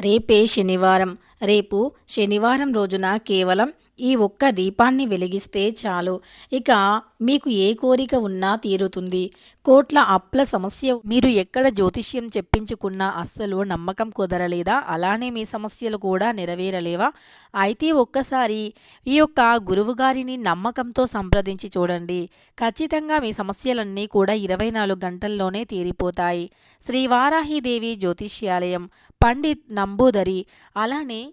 రేపే శనివారం. రేపు శనివారం రోజున కేవలం ఈ ఒక్క దీపాన్ని వెలిగిస్తే చాలు. ఇక మీకు ఏ కోరిక ఉన్నా తీరుతుంది. కోట్ల అప్ల సమస్య మీరు ఎక్కడ జ్యోతిష్యం చెప్పించుకున్నా అస్సలు నమ్మకం కుదరలేదా? అలానే మీ సమస్యలు కూడా నెరవేరలేవా? అయితే ఒక్కసారి ఈ యొక్క గురువుగారిని నమ్మకంతో సంప్రదించి చూడండి. ఖచ్చితంగా మీ సమస్యలన్నీ కూడా ఇరవై నాలుగు గంటల్లోనే తీరిపోతాయి. శ్రీ వారాహిదేవి జ్యోతిష్యాలయం పండిత్ నంబూదరి అలానే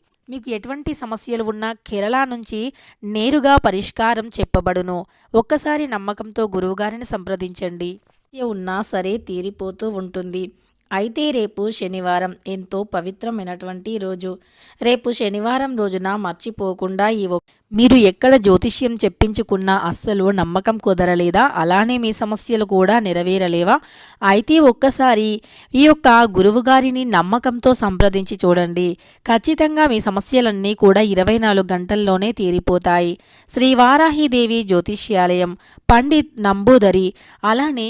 మీకు ఎటువంటి సమస్యలు ఉన్నా కేరళ నుంచి నేరుగా పరిష్కారం చెప్పబడును. ఒక్కసారి నమ్మకంతో గురువుగారిని సంప్రదించండి. ఉన్నా సరే తీరిపోతూ ఉంటుంది. అయితే రేపు శనివారం ఎంతో పవిత్రమైనటువంటి రోజు. రేపు శనివారం రోజున మర్చిపోకుండా ఈ మీరు ఎక్కడ జ్యోతిష్యం చెప్పించుకున్నా అస్సలు నమ్మకం కుదరలేదా? అలానే మీ సమస్యలు కూడా నెరవేరలేవా? అయితే ఒక్కసారి ఈ యొక్క గురువుగారిని నమ్మకంతో సంప్రదించి చూడండి. ఖచ్చితంగా మీ సమస్యలన్నీ కూడా ఇరవై నాలుగు గంటల్లోనే తీరిపోతాయి. శ్రీ వారాహిదేవి జ్యోతిష్యాలయం పండిత్ నంబూదరి అలానే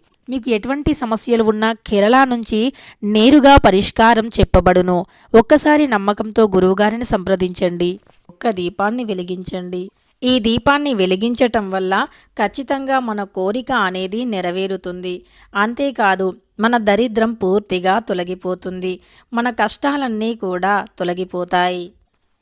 మీకు ఎటువంటి సమస్యలు ఉన్నా కేరళ నుంచి నేరుగా పరిష్కారం చెప్పబడును. ఒక్కసారి నమ్మకంతో గురువుగారిని సంప్రదించండి. ఒక్క దీపాన్ని వెలిగించండి. ఈ దీపాన్ని వెలిగించటం వల్ల ఖచ్చితంగా మన కోరిక అనేది నెరవేరుతుంది. అంతేకాదు మన దరిద్రం పూర్తిగా తొలగిపోతుంది. మన కష్టాలన్నీ కూడా తొలగిపోతాయి.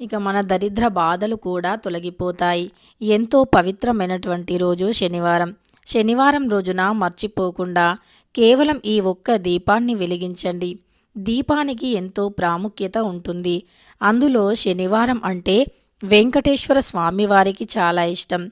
ఇక మన దరిద్ర బాధలు కూడా తొలగిపోతాయి. ఎంతో పవిత్రమైనటువంటి రోజు శనివారం. శనివారం రోజున మర్చిపోకుండా కేవలం ఈ ఒక్క దీపాన్ని వెలిగించండి. దీపానికి ఎంతో ప్రాముఖ్యత ఉంటుంది. అందులో శనివారం అంటే వెంకటేశ్వర స్వామివారికి చాలా ఇష్టం.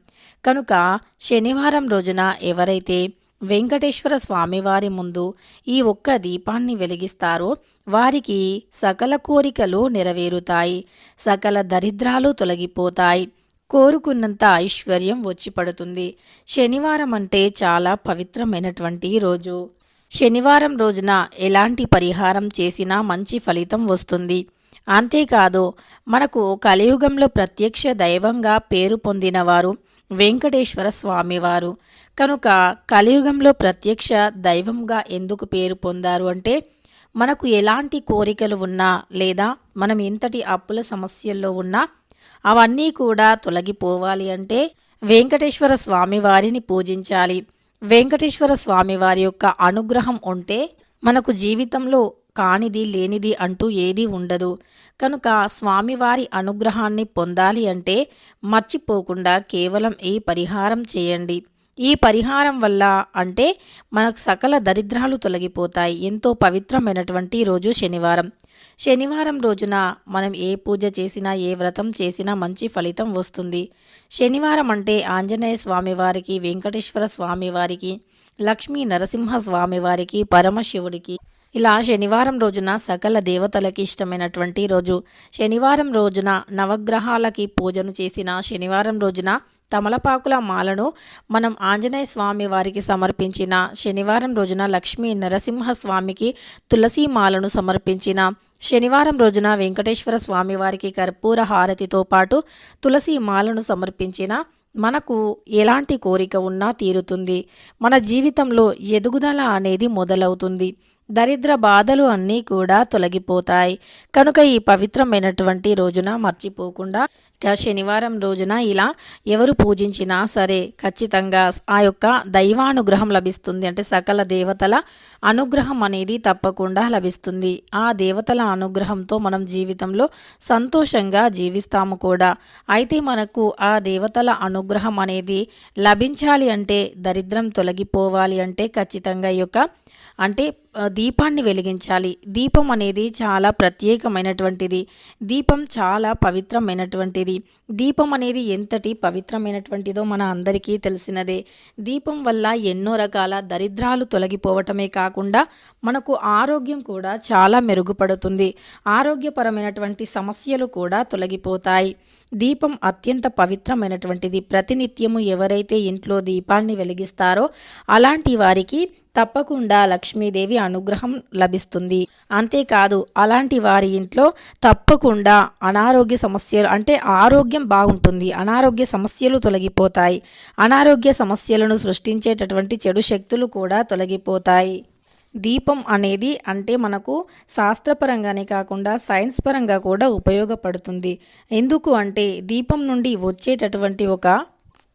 కనుక శనివారం రోజున ఎవరైతే వెంకటేశ్వర స్వామివారి ముందు ఈ ఒక్క దీపాన్ని వెలిగిస్తారో వారికి సకల కోరికలు నెరవేరుతాయి. సకల దరిద్రాలు తొలగిపోతాయి. కోరుకున్నంత ఐశ్వర్యం వచ్చి పడుతుంది. శనివారం అంటే చాలా పవిత్రమైనటువంటి రోజు. శనివారం రోజున ఎలాంటి పరిహారం చేసినా మంచి ఫలితం వస్తుంది. అంతేకాదు మనకు కలియుగంలో ప్రత్యక్ష దైవంగా పేరు పొందినవారు వెంకటేశ్వర స్వామివారు. కనుక కలియుగంలో ప్రత్యక్ష దైవంగా ఎందుకు పేరు పొందారు అంటే మనకు ఎలాంటి కోరికలు ఉన్నా లేదా మనం ఎంతటి అప్పుల సమస్యల్లో ఉన్నా అవన్నీ కూడా తొలగిపోవాలి అంటే వెంకటేశ్వర స్వామి వారిని పూజించాలి. వెంకటేశ్వర స్వామి వారి యొక్క అనుగ్రహం ఉంటే మనకు జీవితంలో కానిది లేనిది అంటూ ఏదీ ఉండదు. కనుక స్వామివారి అనుగ్రహాన్ని పొందాలి అంటే మర్చిపోకుండా కేవలం ఈ పరిహారం చేయండి. ఈ పరిహారం వల్ల అంటే మనకు సకల దరిద్రాలు తొలగిపోతాయి. ఎంతో పవిత్రమైనటువంటి రోజు శనివారం. శనివారం రోజున మనం ఏ పూజ చేసినా ఏ వ్రతం చేసినా మంచి ఫలితం వస్తుంది. శనివారం అంటే ఆంజనేయ స్వామివారికి వెంకటేశ్వర స్వామివారికి లక్ష్మీ నరసింహ స్వామివారికి పరమశివుడికి. ఇలా శనివారం రోజున సకల దేవతలకి ఇష్టమైనటువంటి రోజు. శనివారం రోజున నవగ్రహాలకి పూజను చేసిన శనివారం రోజున తమలపాకుల మాలను మనం ఆంజనేయ స్వామి వారికి సమర్పించిన శనివారం రోజున లక్ష్మీ నరసింహ స్వామికి తులసి మాలను సమర్పించిన శనివారం రోజున వెంకటేశ్వర స్వామి వారికి కర్పూర హారతితో పాటు తులసి మాలను సమర్పించిన మనకు ఎలాంటి కోరిక ఉన్నా తీరుతుంది. మన జీవితంలో ఎదుగుదల అనేది మొదలవుతుంది. దరిద్ర బాధలు అన్నీ కూడా తొలగిపోతాయి. కనుక ఈ పవిత్రమైనటువంటి రోజున మర్చిపోకుండా ఇక శనివారం రోజున ఇలా ఎవరు పూజించినా సరే ఖచ్చితంగా ఆ యొక్క దైవానుగ్రహం లభిస్తుంది. అంటే సకల దేవతల అనుగ్రహం అనేది తప్పకుండా లభిస్తుంది. ఆ దేవతల అనుగ్రహంతో మనం జీవితంలో సంతోషంగా జీవిస్తాము కూడా. అయితే మనకు ఆ దేవతల అనుగ్రహం అనేది లభించాలి అంటే దరిద్రం తొలగిపోవాలి అంటే ఖచ్చితంగా ఈ యొక్క అంటే దీపాన్ని వెలిగించాలి. దీపం అనేది చాలా ప్రత్యేకమైనటువంటిది. దీపం చాలా పవిత్రమైనటువంటిది. దీపం అనేది ఎంతటి పవిత్రమైనటువంటిదో మన అందరికీ తెలిసినదే. దీపం వల్ల ఎన్నో రకాల దరిద్రాలు తొలగిపోవటమే కాకుండా మనకు ఆరోగ్యం కూడా చాలా మెరుగుపడుతుంది. ఆరోగ్యపరమైనటువంటి సమస్యలు కూడా తొలగిపోతాయి. దీపం అత్యంత పవిత్రమైనటువంటిది. ప్రతినిత్యము ఎవరైతే ఇంట్లో దీపాన్ని వెలిగిస్తారో అలాంటి వారికి తప్పకుండా లక్ష్మీదేవి అనుగ్రహం లభిస్తుంది. అంతేకాదు అలాంటి వారి ఇంట్లో తప్పకుండా అనారోగ్య సమస్యలు అంటే ఆరోగ్యం బాగుంటుంది. అనారోగ్య సమస్యలు తొలగిపోతాయి. అనారోగ్య సమస్యలను సృష్టించేటటువంటి చెడు శక్తులు కూడా తొలగిపోతాయి. దీపం అనేది అంటే మనకు శాస్త్రపరంగానే కాకుండా సైన్స్ పరంగా కూడా ఉపయోగపడుతుంది. ఎందుకు అంటే దీపం నుండి వచ్చేటటువంటి ఒక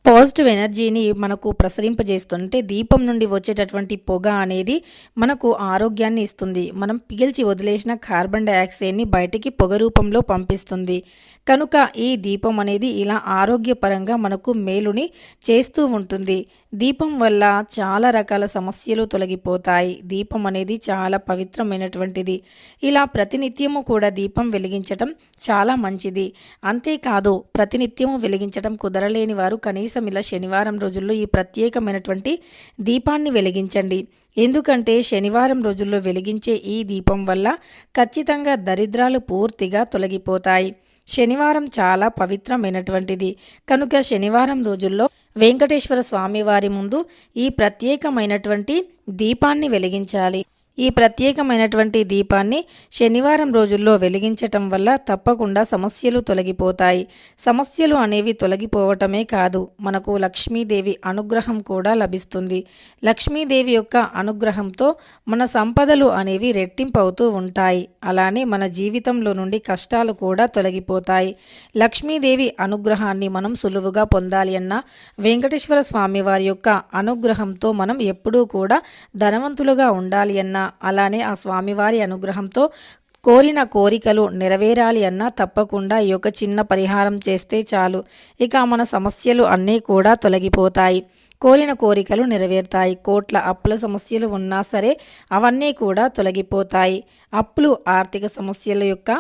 పాజిటివ్ ఎనర్జీని మనకు ప్రసరింపజేస్తుంటే దీపం నుండి వచ్చేటటువంటి పొగ అనేది మనకు ఆరోగ్యాన్ని ఇస్తుంది. మనం పీల్చి వదిలేసిన కార్బన్ డైఆక్సైడ్ని బయటికి పొగ రూపంలో పంపిస్తుంది. కనుక ఈ దీపం అనేది ఇలా ఆరోగ్యపరంగా మనకు మేలుని చేస్తూ ఉంటుంది. దీపం వల్ల చాలా రకాల సమస్యలు తొలగిపోతాయి. దీపం అనేది చాలా పవిత్రమైనటువంటిది. ఇలా ప్రతినిత్యము కూడా దీపం వెలిగించటం చాలా మంచిది. అంతేకాదు ప్రతినిత్యము వెలిగించటం కుదరలేని వారు కనీసం ఇలా శనివారం రోజుల్లో ఈ ప్రత్యేకమైనటువంటి దీపాన్ని వెలిగించండి. ఎందుకంటే శనివారం రోజుల్లో వెలిగించే ఈ దీపం వల్ల ఖచ్చితంగా దరిద్రాలు పూర్తిగా తొలగిపోతాయి. శనివారం చాలా పవిత్రమైనటువంటిది. కనుక శనివారం రోజుల్లో వెంకటేశ్వర స్వామి వారి ముందు ఈ ప్రత్యేకమైనటువంటి దీపాన్ని వెలిగించాలి. ఈ ప్రత్యేకమైనటువంటి దీపాన్ని శనివారం రోజుల్లో వెలిగించటం వల్ల తప్పకుండా సమస్యలు తొలగిపోతాయి. సమస్యలు అనేవి తొలగిపోవటమే కాదు మనకు లక్ష్మీదేవి అనుగ్రహం కూడా లభిస్తుంది. లక్ష్మీదేవి యొక్క అనుగ్రహంతో మన సంపదలు అనేవి రెట్టింపు అవుతూ ఉంటాయి. అలానే మన జీవితంలో నుండి కష్టాలు కూడా తొలగిపోతాయి. లక్ష్మీదేవి అనుగ్రహాన్ని మనం సులువుగా పొందాలి అన్న వెంకటేశ్వర స్వామి వారి యొక్క అనుగ్రహంతో మనం ఎప్పుడూ కూడా ధనవంతులుగా ఉండాలి అన్న అలానే ఆ స్వామివారి అనుగ్రహంతో కోరిన కోరికలు నెరవేరాలి అన్నా తప్పకుండా ఈ యొక్క చిన్న పరిహారం చేస్తే చాలు. ఇక మన సమస్యలు అన్నీ కూడా తొలగిపోతాయి. కోరిన కోరికలు నెరవేరుతాయి. కోట్ల అప్పుల సమస్యలు ఉన్నా సరే అవన్నీ కూడా తొలగిపోతాయి. అప్పులు ఆర్థిక సమస్యల యొక్క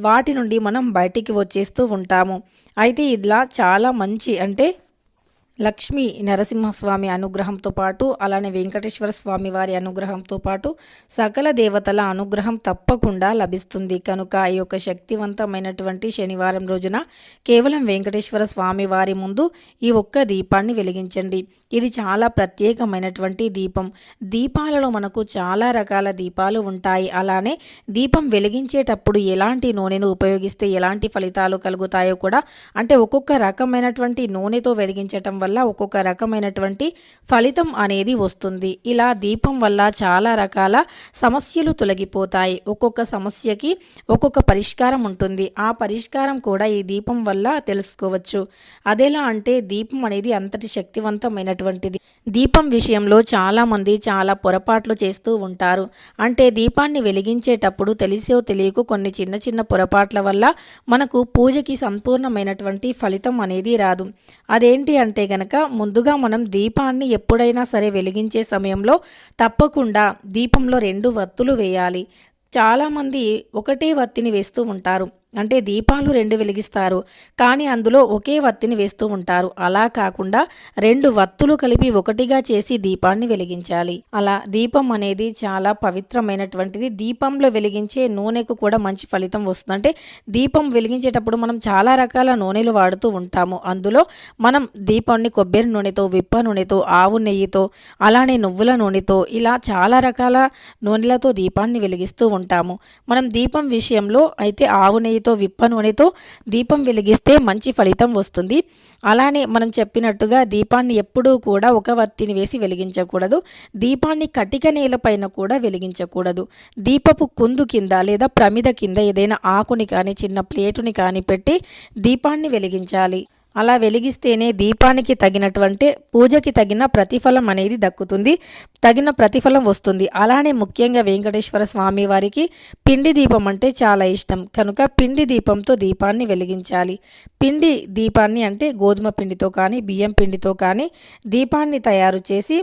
వాటి నుండి మనం బయటికి వచ్చేస్తూ ఉంటాము. అయితే ఇలా చాలా మంచి అంటే లక్ష్మీ నరసింహస్వామి అనుగ్రహంతో పాటు అలానే వెంకటేశ్వర స్వామి వారి అనుగ్రహంతో పాటు సకల దేవతల అనుగ్రహం తప్పకుండా లభిస్తుంది. కనుక ఈ యొక్క శక్తివంతమైనటువంటి శనివారం రోజున కేవలం వెంకటేశ్వర స్వామి వారి ముందు ఈ ఒక్క దీపాన్ని వెలిగించండి. ఇది చాలా ప్రత్యేకమైనటువంటి దీపం. దీపాలలో మనకు చాలా రకాల దీపాలు ఉంటాయి. అలానే దీపం వెలిగించేటప్పుడు ఎలాంటి నూనెను ఉపయోగిస్తే ఎలాంటి ఫలితాలు కలుగుతాయో కూడా అంటే ఒక్కొక్క రకమైనటువంటి నూనెతో వెలిగించటం వల్ల ఒక్కొక్క రకమైనటువంటి ఫలితం అనేది వస్తుంది. ఇలా దీపం వల్ల చాలా రకాల సమస్యలు తొలగిపోతాయి. ఒక్కొక్క సమస్యకి ఒక్కొక్క పరిష్కారం ఉంటుంది. ఆ పరిష్కారం కూడా ఈ దీపం వల్ల తెలుసుకోవచ్చు. అదెలా అంటే దీపం అనేది అంతటి శక్తివంతమైన శక్తివంతమైనటువంటిది దీపం విషయంలో చాలామంది చాలా పొరపాట్లు చేస్తూ ఉంటారు. అంటే దీపాన్ని వెలిగించేటప్పుడు తెలిసో తెలియకు కొన్ని చిన్న చిన్న పొరపాట్ల వల్ల మనకు పూజకి సంపూర్ణమైనటువంటి ఫలితం అనేది రాదు. అదేంటి అంటే గనక ముందుగా మనం దీపాన్ని ఎప్పుడైనా సరే వెలిగించే సమయంలో తప్పకుండా దీపంలో రెండు వత్తులు వేయాలి. చాలామంది ఒకటే వత్తిని వేస్తూ ఉంటారు. అంటే దీపాలు రెండు వెలిగిస్తారు. కానీ అందులో ఒకే వత్తిని వేస్తూ ఉంటారు. అలా కాకుండా రెండు వత్తులు కలిపి ఒకటిగా చేసి దీపాన్ని వెలిగించాలి. అలా దీపం అనేది చాలా పవిత్రమైనటువంటిది. దీపంలో వెలిగించే నూనెకు కూడా మంచి ఫలితం వస్తుంది. అంటే దీపం వెలిగించేటప్పుడు మనం చాలా రకాల నూనెలు వాడుతూ ఉంటాము. అందులో మనం దీపాన్ని కొబ్బరి నూనెతో విప్ప నూనెతో ఆవు నెయ్యితో అలానే నువ్వుల నూనెతో ఇలా చాలా రకాల నూనెలతో దీపాన్ని వెలిగిస్తూ ఉంటాము. మనం దీపం విషయంలో అయితే ఆవు నెయ్యితో నూనెతో విప్ప నూనెతో దీపం వెలిగిస్తే మంచి ఫలితం వస్తుంది. అలానే మనం చెప్పినట్టుగా దీపాన్ని ఎప్పుడూ కూడా ఒక వత్తిని వేసి వెలిగించకూడదు. దీపాన్ని కటిక నేలపైన కూడా వెలిగించకూడదు. దీపపు కుందు కింద లేదా ప్రమిద కింద ఏదైనా ఆకుని కానీ చిన్న ప్లేటుని కానీ పెట్టి దీపాన్ని వెలిగించాలి. అలా వెలిగిస్తేనే దీపానికి తగినటువంటి పూజకి తగిన ప్రతిఫలం అనేది దక్కుతుంది. తగిన ప్రతిఫలం వస్తుంది. అలానే ముఖ్యంగా వెంకటేశ్వర స్వామి వారికి పిండి దీపం అంటే చాలా ఇష్టం. కనుక పిండి దీపంతో దీపాన్ని వెలిగించాలి. పిండి దీపాన్ని అంటే గోధుమ పిండితో కానీ బియ్యం పిండితో కానీ దీపాన్ని తయారు చేసి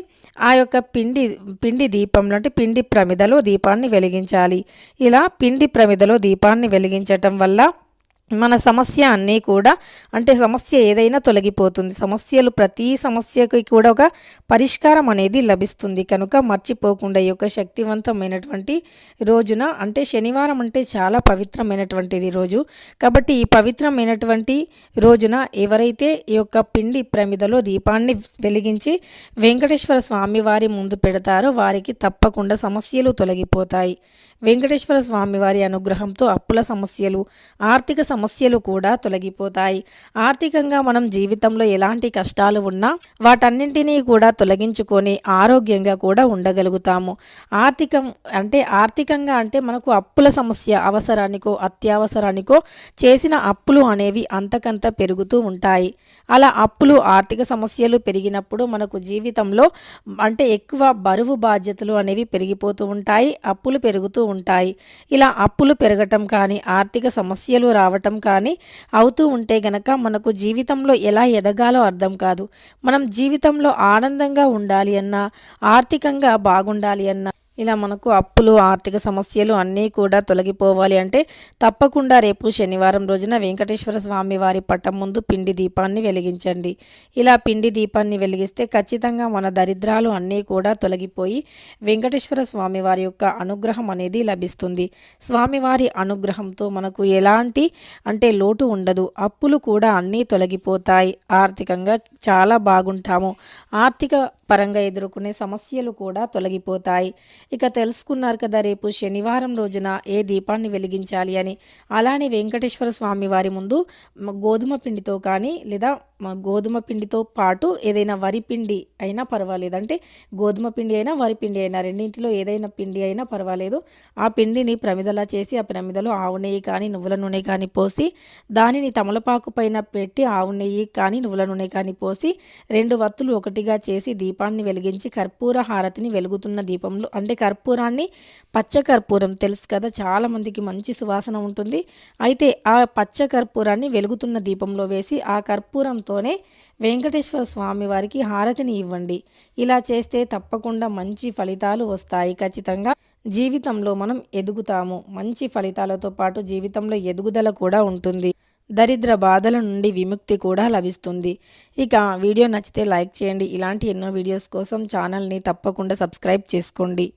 ఆ యొక్క పిండి పిండి దీపంలో అంటే పిండి ప్రమిదలో దీపాన్ని వెలిగించాలి. ఇలా పిండి ప్రమిదలో దీపాన్ని వెలిగించటం వల్ల మన సమస్య అన్నీ కూడా అంటే సమస్య ఏదైనా తొలగిపోతుంది. సమస్యలు ప్రతి సమస్యకి కూడా ఒక పరిష్కారం అనేది లభిస్తుంది. కనుక మర్చిపోకుండా ఈ యొక్క శక్తివంతమైనటువంటి రోజున అంటే శనివారం అంటే చాలా పవిత్రమైనటువంటిది రోజు. కాబట్టి ఈ పవిత్రమైనటువంటి రోజున ఎవరైతే ఈ యొక్క పిండి ప్రమిదలో దీపాన్ని వెలిగించి వెంకటేశ్వర స్వామి వారి ముందు పెడతారో వారికి తప్పకుండా సమస్యలు తొలగిపోతాయి. వెంకటేశ్వర స్వామి వారి అనుగ్రహంతో అప్పుల సమస్యలు ఆర్థిక సమస్యలు కూడా తొలగిపోతాయి. ఆర్థికంగా మనం జీవితంలో ఎలాంటి కష్టాలు ఉన్నా వాటన్నింటినీ కూడా తొలగించుకొని ఆరోగ్యంగా కూడా ఉండగలుగుతాము. ఆర్థికం అంటే ఆర్థికంగా అంటే మనకు అప్పుల సమస్య అవసరానికో అత్యవసరానికో చేసిన అప్పులు అనేవి అంతకంత పెరుగుతూ ఉంటాయి. అలా అప్పులు ఆర్థిక సమస్యలు పెరిగినప్పుడు మనకు జీవితంలో అంటే ఎక్కువ బరువు బాధ్యతలు అనేవి పెరిగిపోతూ ఉంటాయి. అప్పులు పెరుగుతూ ఉంటాయి. ఇలా అప్పులు పెరగటం కానీ ఆర్థిక సమస్యలు రావటం కానీ అవుతూ ఉంటే గనక మనకు జీవితంలో ఎలా ఎదగాలో అర్థం కాదు. మనం జీవితంలో ఆనందంగా ఉండాలి అన్నా ఆర్థికంగా బాగుండాలి అన్నా ఇలా మనకు అప్పులు ఆర్థిక సమస్యలు అన్నీ కూడా తొలగిపోవాలి అంటే తప్పకుండా రేపు శనివారం రోజున వెంకటేశ్వర స్వామి వారి పట్టం ముందు పిండి దీపాన్ని వెలిగించండి. ఇలా పిండి దీపాన్ని వెలిగిస్తే ఖచ్చితంగా మన దరిద్రాలు అన్నీ కూడా తొలగిపోయి వెంకటేశ్వర స్వామి వారి యొక్క అనుగ్రహం అనేది లభిస్తుంది. స్వామివారి అనుగ్రహంతో మనకు ఎలాంటి అంటే లోటు ఉండదు. అప్పులు కూడా అన్నీ తొలగిపోతాయి. ఆర్థికంగా చాలా బాగుంటాము. ఆర్థిక పరంగా ఎదుర్కొనే సమస్యలు కూడా తొలగిపోతాయి. ఇక తెలుసుకున్నారు కదా రేపు శనివారం రోజున ఏ దీపాన్ని వెలిగించాలి అని. అలానే వెంకటేశ్వర స్వామి వారి ముందు గోధుమ పిండితో కానీ లేదా గోధుమ పిండితో పాటు ఏదైనా వరి పిండి అయినా పర్వాలేదు. అంటే గోధుమ పిండి అయినా వరి పిండి అయినా రెండింటిలో ఏదైనా పిండి అయినా పర్వాలేదు. ఆ పిండిని ప్రమిదలా చేసి ఆ ప్రమిదలో ఆవు నెయ్యి కానీ నువ్వుల నూనె కానీ పోసి దానిని తమలపాకు పైన పెట్టి ఆవు నెయ్యి కానీ నువ్వుల నూనె కానీ పోసి రెండు వత్తులు ఒకటిగా చేసి దీపాన్ని వెలిగించి కర్పూర హారతిని వెలుగుతున్న దీపంలో అంటే కర్పూరాన్ని పచ్చ కర్పూరం తెలుసు కదా చాలామందికి మంచి సువాసన ఉంటుంది. అయితే ఆ పచ్చ కర్పూరాన్ని వెలుగుతున్న దీపంలో వేసి ఆ కర్పూరంతో కర్పూరంతోనే వెంకటేశ్వర స్వామి వారికి హారతిని ఇవ్వండి. ఇలా చేస్తే తప్పకుండా మంచి ఫలితాలు వస్తాయి. ఖచ్చితంగా జీవితంలో మనం ఎదుగుతాము. మంచి ఫలితాలతో పాటు జీవితంలో ఎదుగుదల కూడా ఉంటుంది. దరిద్ర బాధల నుండి విముక్తి కూడా లభిస్తుంది. ఇక వీడియో నచ్చితే లైక్ చేయండి. ఇలాంటి ఎన్నో వీడియోస్ కోసం ఛానల్ని తప్పకుండా సబ్స్క్రైబ్ చేసుకోండి.